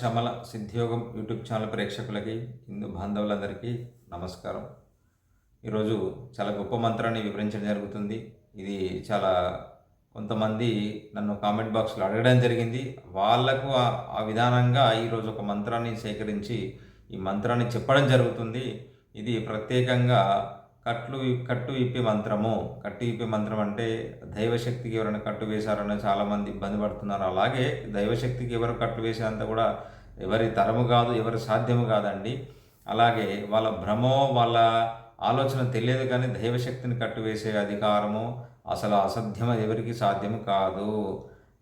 శమల సిద్ధియోగం YouTube channel ప్రేక్షకులకి హిందూ బాంధవులందరికీ నమస్కారం. ఈరోజు చాలా గొప్ప మంత్రాన్ని వివరించడం జరుగుతుంది. ఇది చాలా కొంతమంది నన్ను కామెంట్ బాక్స్లో అడగడం జరిగింది. వాళ్ళకు ఆ- ఆ విధానంగా ఈరోజు ఒక మంత్రాన్ని సేకరించి ఈ మంత్రాన్ని చెప్పడం జరుగుతుంది. ఇది ప్రత్యేకంగా కట్లు కట్టు ఇప్పి మంత్రము. కట్టు ఇప్పి మంత్రం అంటే దైవశక్తికి ఎవరైనా కట్టు వేశారని చాలామంది ఇబ్బంది పడుతున్నారు. అలాగే దైవశక్తికి ఎవరు కట్టు వేసేంత కూడా ఎవరి తరము కాదు ఎవరి సాధ్యము కాదండి. అలాగే వాళ్ళ భ్రమో వాళ్ళ ఆలోచన తెలియదు కానీ దైవశక్తిని కట్టువేసే అధికారము అసలు అసాధ్యం ఎవరికి సాధ్యం కాదు.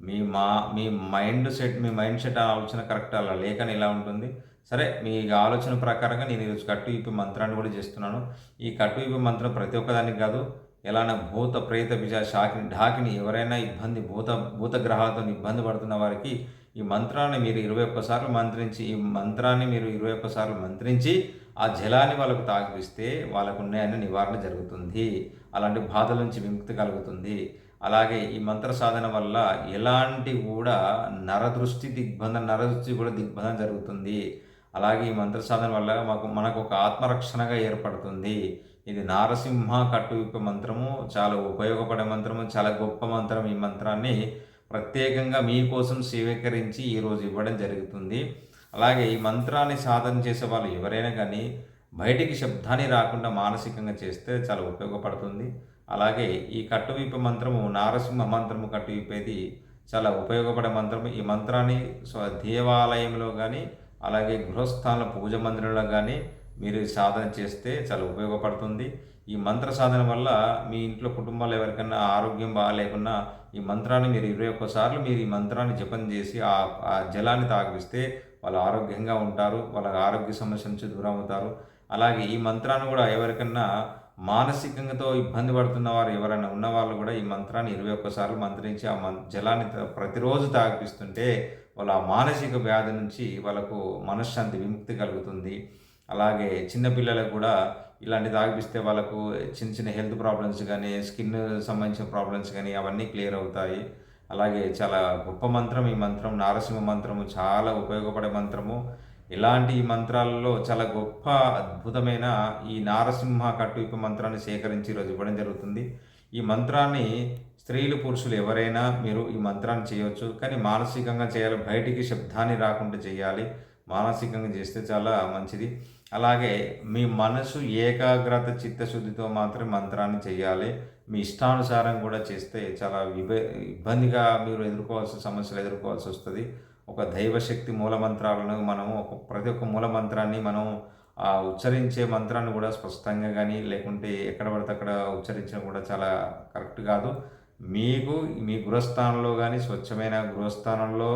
మీ మా మీ మైండ్ సెట్ మీ మైండ్ సెట్ ఆలోచన కరెక్ట్ అలా లేకని ఇలా ఉంటుంది? సరే మీ ఆలోచన ప్రకారంగా నేను ఈరోజు కట్టు ఇప్పి మంత్రాన్ని కూడా చేస్తున్నాను. ఈ కట్టు ఇప్పి మంత్రం ప్రతి ఒక్కదానికి కాదు ఎలానా భూత ప్రేత బిజ షాకిని ఢాకిని ఎవరైనా ఇబ్బంది భూత భూత గ్రహాలతో ఇబ్బంది పడుతున్న వారికి ఈ మంత్రాన్ని మీరు ఇరవై ఒక్కసార్లు మంత్రించి ఈ మంత్రాన్ని మీరు ఇరవై ఒక్కసార్లు మంత్రించి ఆ జలాన్ని వాళ్ళకు తాగిపిస్తే వాళ్ళకు ఉన్నాయని నివారణ జరుగుతుంది. అలాంటి బాధల నుంచి విముక్తి కలుగుతుంది. అలాగే ఈ మంత్ర సాధన వల్ల ఎలాంటి కూడా నరదృష్టి దిగ్బంధన నరదృష్టి కూడా దిగ్బంధన జరుగుతుంది. అలాగే ఈ మంత్ర సాధన వల్ల మాకు మనకు ఒక ఆత్మరక్షణగా ఏర్పడుతుంది. ఇది నారసింహ కట్టువిప్ప మంత్రము చాలా ఉపయోగపడే మంత్రము చాలా గొప్ప మంత్రం ఈ మంత్రాన్ని ప్రత్యేకంగా మీకోసం స్వీకరించి ఈరోజు ఇవ్వడం జరుగుతుంది. అలాగే ఈ మంత్రాన్ని సాధన చేసే వాళ్ళు ఎవరైనా కానీ బయటికి శబ్దాన్ని రాకుండా మానసికంగా చేస్తే చాలా ఉపయోగపడుతుంది. అలాగే ఈ కట్టువిప్ప మంత్రము నారసింహ మంత్రము కట్టువీపేది చాలా ఉపయోగపడే మంత్రము. ఈ మంత్రాన్ని దేవాలయంలో కానీ అలాగే గృహస్థాన పూజ మందిరంలో కానీ మీరు సాధన చేస్తే చాలా ఉపయోగపడుతుంది. ఈ మంత్ర సాధన వల్ల మీ ఇంట్లో కుటుంబాలు ఎవరికైనా ఆరోగ్యం బాగాలేకున్నా ఈ మంత్రాన్ని మీరు ఇరవై ఒక్కసార్లు మీరు ఈ మంత్రాన్ని జపం చేసి ఆ ఆ జలాన్ని తాగిస్తే వాళ్ళు ఆరోగ్యంగా ఉంటారు వాళ్ళ ఆరోగ్య సమస్య నుంచి దూరం అవుతారు. అలాగే ఈ మంత్రాన్ని కూడా ఎవరికన్నా మానసికంగాతో ఇబ్బంది పడుతున్న వారు ఎవరైనా ఉన్న వాళ్ళు కూడా ఈ మంత్రాన్ని ఇరవై ఒక్కసార్లు మంత్రించి ఆ మం జలాన్ని ప్రతిరోజు తాగిపిస్తుంటే వాళ్ళ ఆ మానసిక వ్యాధి నుంచి వాళ్ళకు మనశ్శాంతి విముక్తి కలుగుతుంది. అలాగే చిన్నపిల్లలకు కూడా ఇలాంటి తాగిపిస్తే వాళ్ళకు చిన్న చిన్న హెల్త్ ప్రాబ్లమ్స్ కానీ స్కిన్ సంబంధించిన ప్రాబ్లమ్స్ కానీ అవన్నీ క్లియర్ అవుతాయి. అలాగే చాలా గొప్ప మంత్రం ఈ మంత్రం నారసింహ మంత్రము చాలా ఉపయోగపడే మంత్రము. ఇలాంటి ఈ మంత్రాలలో చాలా గొప్ప అద్భుతమైన ఈ నారసింహ కట్టువిప్ప మంత్రాన్ని సేకరించి ఈరోజు ఇవ్వడం జరుగుతుంది. ఈ మంత్రాన్ని స్త్రీలు పురుషులు ఎవరైనా మీరు ఈ మంత్రాన్ని చేయవచ్చు కానీ మానసికంగా చేయాలి. బయటికి శబ్దాన్ని రాకుండా చేయాలి. మానసికంగా చేస్తే చాలా మంచిది. అలాగే మీ మనసు ఏకాగ్రత చిత్తశుద్ధితో మాత్రమే మంత్రాన్ని చేయాలి. మీ ఇష్టానుసారం కూడా చేస్తే చాలా విభ ఇబ్బందిగా మీరు ఎదుర్కోవాల్సిన సమస్యలు ఎదుర్కోవాల్సి వస్తుంది. ఒక దైవశక్తి మూల మంత్రాలను మనము ఒక ప్రతి ఒక్క మూల మంత్రాన్ని మనం ఆ ఉచ్చరించే మంత్రాన్ని కూడా స్పష్టంగా కానీ లేకుంటే ఎక్కడ పడితే అక్కడ ఉచ్చరించడం కూడా చాలా కరెక్ట్ కాదు. మీకు మీ గృహస్థానంలో కానీ స్వచ్ఛమైన గృహస్థానంలో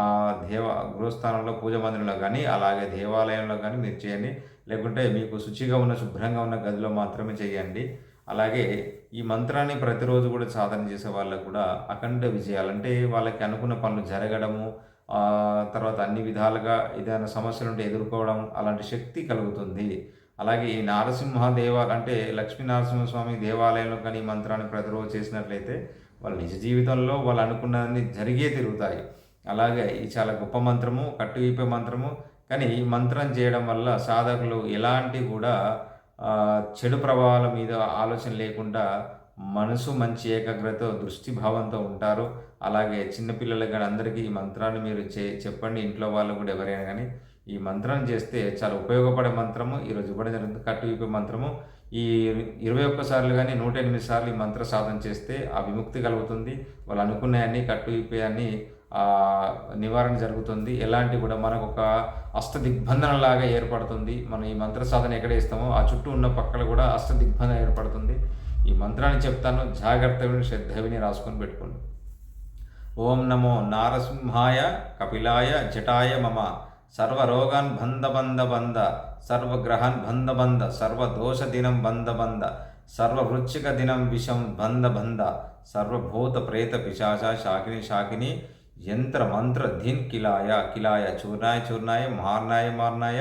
ఆ దేవ గృహస్థానంలో పూజ మందిరంలో కానీ అలాగే దేవాలయంలో కానీ మీరు చేయండి. లేకుంటే మీకు శుచిగా ఉన్న శుభ్రంగా ఉన్న గదిలో మాత్రమే చేయండి. అలాగే ఈ మంత్రాన్ని ప్రతిరోజు కూడా సాధన చేసే వాళ్ళకు కూడా అఖండ విజయాలు అంటే వాళ్ళకి అనుకున్న పనులు జరగడము తర్వాత అన్ని విధాలుగా ఏదైనా సమస్యలు ఉంటే ఎదుర్కోవడం అలాంటి శక్తి కలుగుతుంది. అలాగే ఈ నారసింహ దేవాలయం అంటే లక్ష్మీ నరసింహస్వామి దేవాలయంలో కానీ ఈ మంత్రాన్ని ప్రతిరోజు చేసినట్లయితే వాళ్ళ నిజ జీవితంలో వాళ్ళు అనుకున్నదాన్ని జరిగే తిరుగుతాయి. అలాగే ఈ చాలా గొప్ప మంత్రము కట్టు మంత్రము కానీ ఈ మంత్రం చేయడం వల్ల సాధకులు ఎలాంటి కూడా చెడు ప్రభావాల మీద ఆలోచన లేకుండా మనసు మంచి ఏకాగ్రత దృష్టి భావంతో ఉంటారు. అలాగే చిన్నపిల్లలకి కానీ అందరికీ ఈ మంత్రాన్ని మీరు చే చెప్పండి. ఇంట్లో వాళ్ళు కూడా ఎవరైనా కానీ ఈ మంత్రం చేస్తే చాలా ఉపయోగపడే మంత్రము. ఈరోజు ఇవ్వడం జరుగుతుంది కట్టు విప్పే మంత్రము. ఈ ఇరవై ఒక్కసార్లు కానీ నూట ఎనిమిది సార్లు ఈ మంత్ర సాధన చేస్తే ఆ విముక్తి కలుగుతుంది. వాళ్ళు అనుకున్నాయని కట్టు విప్పేయన్ని నివారణ జరుగుతుంది. ఎలాంటి కూడా మనకు ఒక అష్ట లాగా ఏర్పడుతుంది. మనం ఈ మంత్ర సాధన ఎక్కడ ఇస్తామో ఆ చుట్టూ ఉన్న పక్కల కూడా అష్ట దిగ్బంధన ఏర్పడుతుంది. ఈ మంత్రాన్ని చెప్తాను జాగ్రత్తగా శ్రద్ధ విని రాసుకొని పెట్టుకోండి. ఓం నమో నారసింహాయ కపిలాయ జటాయ మమ. సర్వరోగాన్ బంధ బంధ బంధ సర్వగ్రహాన్ బంధ బంధ సర్వదోష దినం బంధ బంధ సర్వవృచ్చిక దినం విషం బంధ బంధ సర్వభూత ప్రేత పిశాచ శాకిని శాకిని యంత్ర మంత్ర ధిన్ కిలాయ కిలాయ చూర్ణాయ చూర్ణాయ మార్నాయ మార్నాయ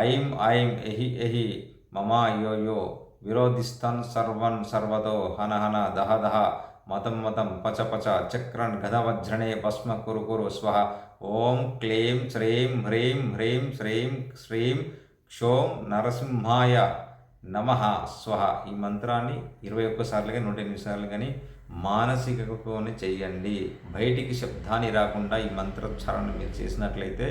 ఐం ఐం ఎహి ఎహి మమా యో యో. విరోధిస్తన్ సర్వన్ సర్వతో హన హన దహ దహ మతం మతం పచ పచ చక్రన్ గధవజ్రణే భస్మ కురు కురు స్వహ ఓం క్లీం శ్రీం హ్రీం హ్రీం శ్రీం శ్రీం క్షోం నరసింహాయ నమ స్వహ ఈ మంత్రాన్ని ఇరవై ఒక్కసార్లు కానీ నూట ఎనిమిది సార్లు కానీ మానసికతోనే చేయండి. బయటికి శబ్దాన్ని రాకుండా ఈ మంత్రోచ్చారణ మీరు చేసినట్లయితే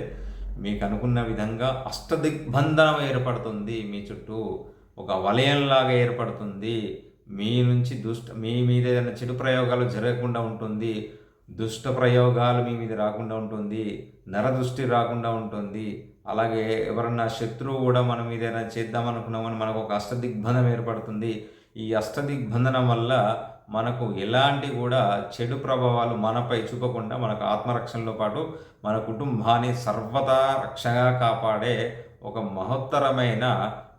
మీకు అనుకున్న విధంగా అష్టదిగ్బంధనం ఏర్పడుతుంది మీ చుట్టూ. ఒక వలయంలాగా ఏర్పడుతుంది. మీ నుంచి దుష్ట మీ మీద ఏదైనా చెడు ప్రయోగాలు జరగకుండా ఉంటుంది. దుష్ట ప్రయోగాలు మీ మీద రాకుండా ఉంటుంది. నరదృష్టి రాకుండా ఉంటుంది. అలాగే ఎవరన్నా శత్రువు కూడా మనం మీద ఏదైనా చేద్దామనుకున్నామని మనకు ఒక అష్టదిగ్బంధం ఏర్పడుతుంది. ఈ అష్టదిగ్బంధనం వల్ల మనకు ఎలాంటి కూడా చెడు ప్రభావాలు మనపై చూపకుండా మనకు ఆత్మరక్షణలో పాటు మన కుటుంబాన్ని సర్వదా రక్షగా కాపాడే ఒక మహత్తరమైన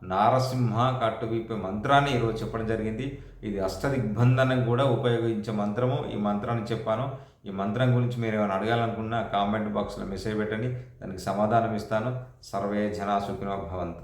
నారసింహ కట్టువిప్పే మంత్రాన్ని ఈరోజు చెప్పడం జరిగింది. ఇది అష్టదిగ్బంధనం కూడా ఉపయోగించే మంత్రము. ఈ మంత్రాన్ని చెప్పాను. ఈ మంత్రం గురించి మీరు ఏమైనా అడగాలనుకున్నా కామెంట్ బాక్స్లో మెసేజ్ పెట్టండి. దానికి సమాధానం ఇస్తాను. సర్వే జనా సుఖినో భవంతు.